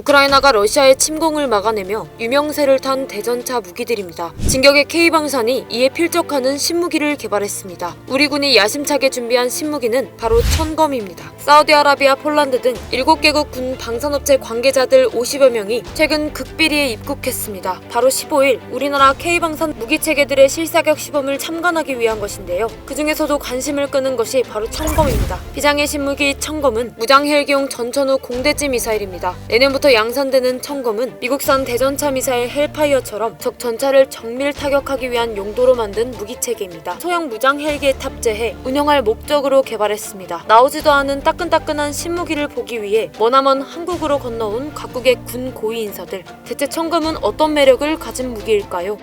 우크라이나가 러시아의 침공을 막아내며 유명세를 탄 대전차 무기들입니다. 진격의 K방산이 이에 필적하는 신무기를 개발했습니다. 우리 군이 야심차게 준비한 신무기는 바로 천검입니다. 사우디아라비아, 폴란드 등 7개국 군 방산업체 관계자들 50여 명이 최근 극비리에 입국했습니다. 바로 15일 우리나라 K방산 무기체계들의 실사격 시범을 참관하기 위한 것인데요. 그 중에서도 관심을 끄는 것이 바로 천검입니다. 비장의 신무기 천검은 무장헬기용 전천후 공대지 미사일입니다. 내년부터 양산되는 천검은 미국산 대전차 미사일 헬파이어처럼 적 전차를 정밀 타격하기 위한 용도로 만든 무기체계입니다. 소형 무장 헬기에 탑재해 운영할 목적으로 개발했습니다. 나오지도 않은 따끈따끈한 신무기를 보기 위해 머나먼 한국으로 건너온 각국의 군 고위 인사들. 대체 천검은 어떤 매력을 가진 무기일까요?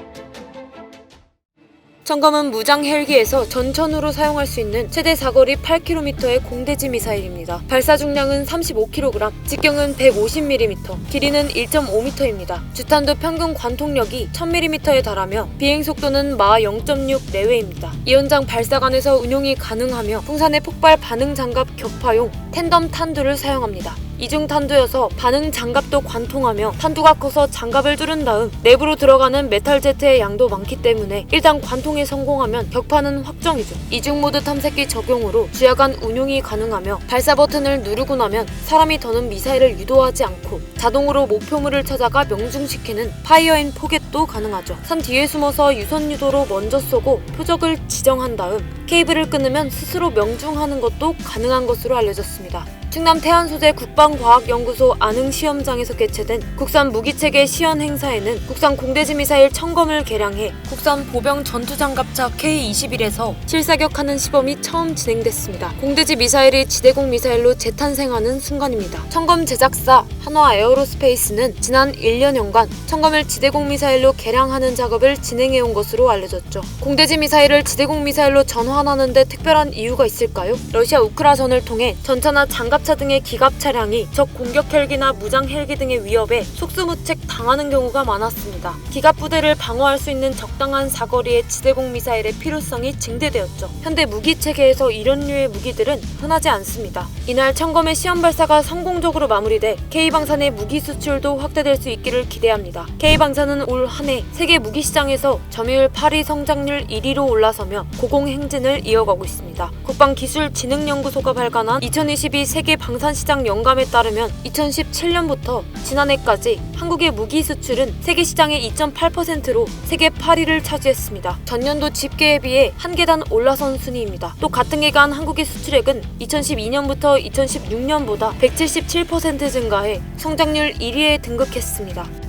천검은 무장 헬기에서 전천후로 사용할 수 있는 최대 사거리 8km의 공대지 미사일입니다. 발사 중량은 35kg, 직경은 150mm, 길이는 1.5m입니다. 주탄도 평균 관통력이 1000mm에 달하며 비행 속도는 마 0.6 내외입니다. 이 현장 발사관에서 운용이 가능하며 풍산의 폭발 반응 장갑 격파용 텐덤 탄두를 사용합니다. 이중 탄두여서 반응 장갑도 관통하며 탄두가 커서 장갑을 뚫은 다음 내부로 들어가는 메탈 제트의 양도 많기 때문에 일단 관통에 성공하면 격파는 확정이죠. 이중 모드 탐색기 적용으로 주야간 운용이 가능하며 발사 버튼을 누르고 나면 사람이 더는 미사일을 유도하지 않고 자동으로 목표물을 찾아가 명중시키는 파이어앤 포겟도 가능하죠. 산 뒤에 숨어서 유선 유도로 먼저 쏘고 표적을 지정한 다음 케이블을 끊으면 스스로 명중하는 것도 가능한 것으로 알려졌습니다. 충남 태안 소재 국방과학연구소 안흥 시험장에서 개최된 국산 무기체계 시연 행사에는 국산 공대지 미사일 천검을 개량해 국산 보병 전투장갑차 K-21에서 실사격하는 시범이 처음 진행됐습니다. 공대지 미사일이 지대공 미사일로 재탄생하는 순간입니다. 천검 제작사 한화 에어로스페이스는 지난 1년여간 천검을 지대공 미사일로 개량하는 작업을 진행해온 것으로 알려졌죠. 공대지 미사일을 지대공 미사일로 전환하는 데 특별한 이유가 있을까요? 러시아 우크라선을 통해 전차나 장갑 차 등의 기갑 차량이 적 공격 헬기나 무장 헬기 등의 위협에 속수무책 당하는 경우가 많았습니다. 기갑 부대를 방어할 수 있는 적당한 사거리의 지대공 미사일의 필요성이 증대되었죠. 현대 무기 체계에서 이런 류의 무기들은 흔하지 않습니다. 이날 천검의 시험 발사가 성공적으로 마무리돼 K방산의 무기 수출도 확대될 수 있기를 기대합니다. K방산은 올 한 해 세계 무기 시장에서 점유율 8위 성장률 1위로 올라서며 고공 행진을 이어가고 있습니다. 국방기술진흥연구소가 발간한 2022 세계 방산시장 영감에 따르면 2017년부터 지난해까지 한국의 무기 수출은 세계 시장의 2.8%로 세계 8위를 차지했습니다. 전년도 집계에 비해 한 계단 올라선 순위입니다. 또 같은 기간 한국의 수출액은 2012년부터 2016년보다 177% 증가해 성장률 1위에 등극했습니다.